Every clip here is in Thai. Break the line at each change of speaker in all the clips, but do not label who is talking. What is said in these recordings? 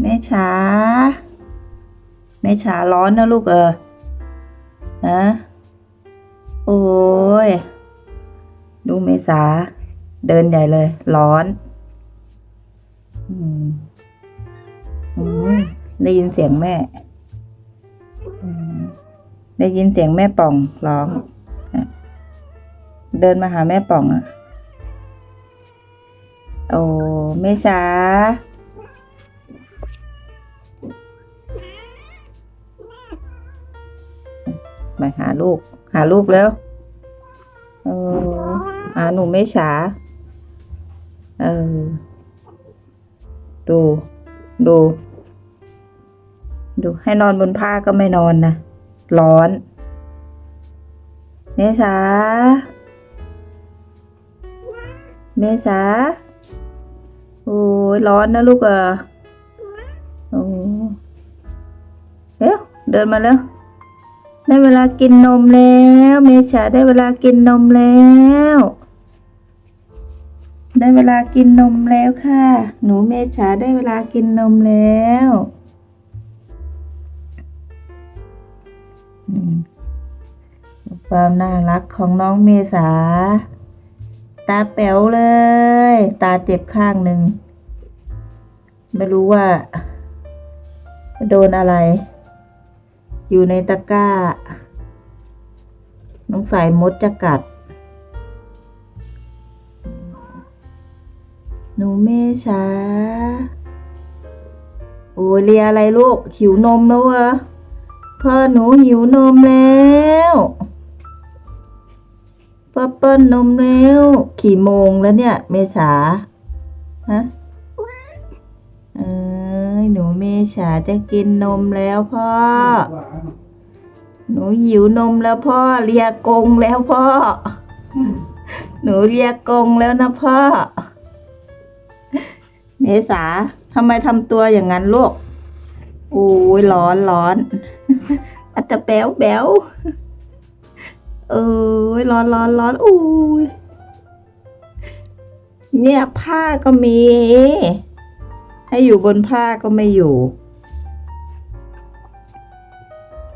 แม่ช้า แม่ช้าร้อนนะลูกเออฮะโอ้ยดูเมษา เดินใหญ่เลย ร้อน อืมอืมได้ยินเสียงแม่ ได้ยินเสียงแม่ป่องร้อง เดินมาหาแม่ป่องอะ โอ้แม่ช้า หาลูก หาลูกแล้วเออหาหนูไม่ช้าเออดูดู ดูให้นอนบนผ้าก็ไม่นอนนะ ร้อน เมษา เมษา โอ้ยร้อนนะลูกเออโอ้เร็วเดินมาแล้ว ได้เวลากินนมแล้ว เมษาได้เวลากินนมแล้ว ได้เวลากินนมแล้วค่ะ หนูเมษาได้เวลากินนมแล้วความน่ารักของน้องเมษา ตาแป๋วเลย ตาเจ็บข้างหนึ่ง ไม่รู้ว่า โดนอะไร อยู่ในตะกร้า น้องสายมดจะกัด หนูเมษาโอ้เลียอะไรลูก หิวนมแล้วเหรอ พ่อหนูหิวนมแล้วพ่อเปิ้ลนมแล้วกี่โมงแล้วเนี่ย เมษา ฮะเอ้ย หนูเมษาจะกินนมแล้วพ่อ หนูหิวนมแล้วพ่อเลียกงแล้วพ่อ หนูเลียกงแล้วนะพ่อ เมษาทำไมทำตัวอย่างนั้นลูกโอ้ยร้อนร้อนอัตตะแป๋วแป๋วเอ้ยร้อนร้อนร้อนอุ้ยเนี่ยผ้าก็มี ให้อยู่บนผ้าก็ไม่อยู่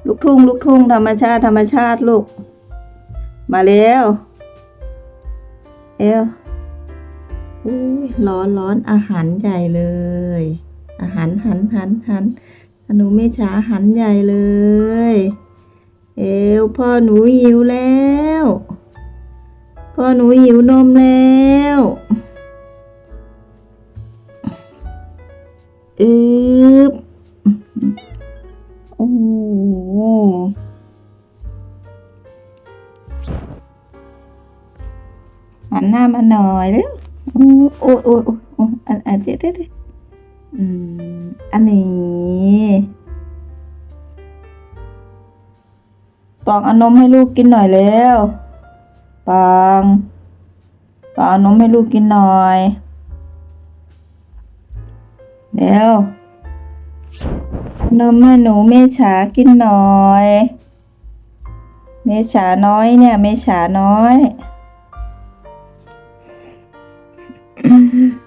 ลูกทุ่งลูกทุ่งธรรมชาติธรรมชาติลูก มาเร็วเอวอุ้ยร้อนร้อนอาหารใหญ่เลย อาหารหันหันหันหนูไม่ช้าอาหันใหญ่เลย เอวพ่อหนูหิวแล้ว พ่อหนูหิวนมแล้ว อึ๊บโอ้หันหน้ามาหน่อยเร็วโอ้โอ้โอ้โอ้โอ้อันอันเด็ดเด็ดอืมอันนี้ปองเอานมให้ลูกกินหน่อยเร็วปองปองเอานมให้ลูกกินหน่อย เร็วนมให้หนูเมฉากินหน่อย เมฉาน้อยเนี่ย เมฉาน้อย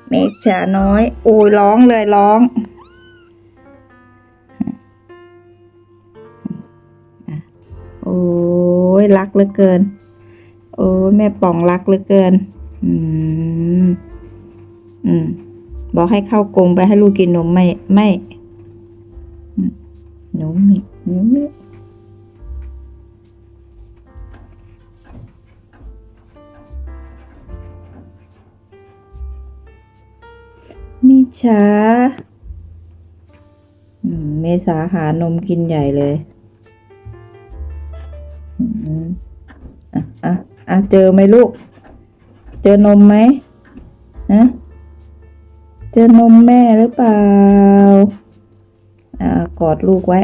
เมฉาน้อยโอ้ยร้องเลยร้องโอ้ยรักเหลือเกิน โอ้ยแม่ป่องรักเหลือเกิน อืม อืม บอกให้เข้ากรงไปให้ลูกกินนมไม่ไม่หนูมิหนูมิมิชาอืมเมษาหานมกินใหญ่เลยอืมอะอะอะเจอไหมลูก เจอนมไหมฮะ เจอนมแม่หรือเปล่า อ่ากอดลูกไว้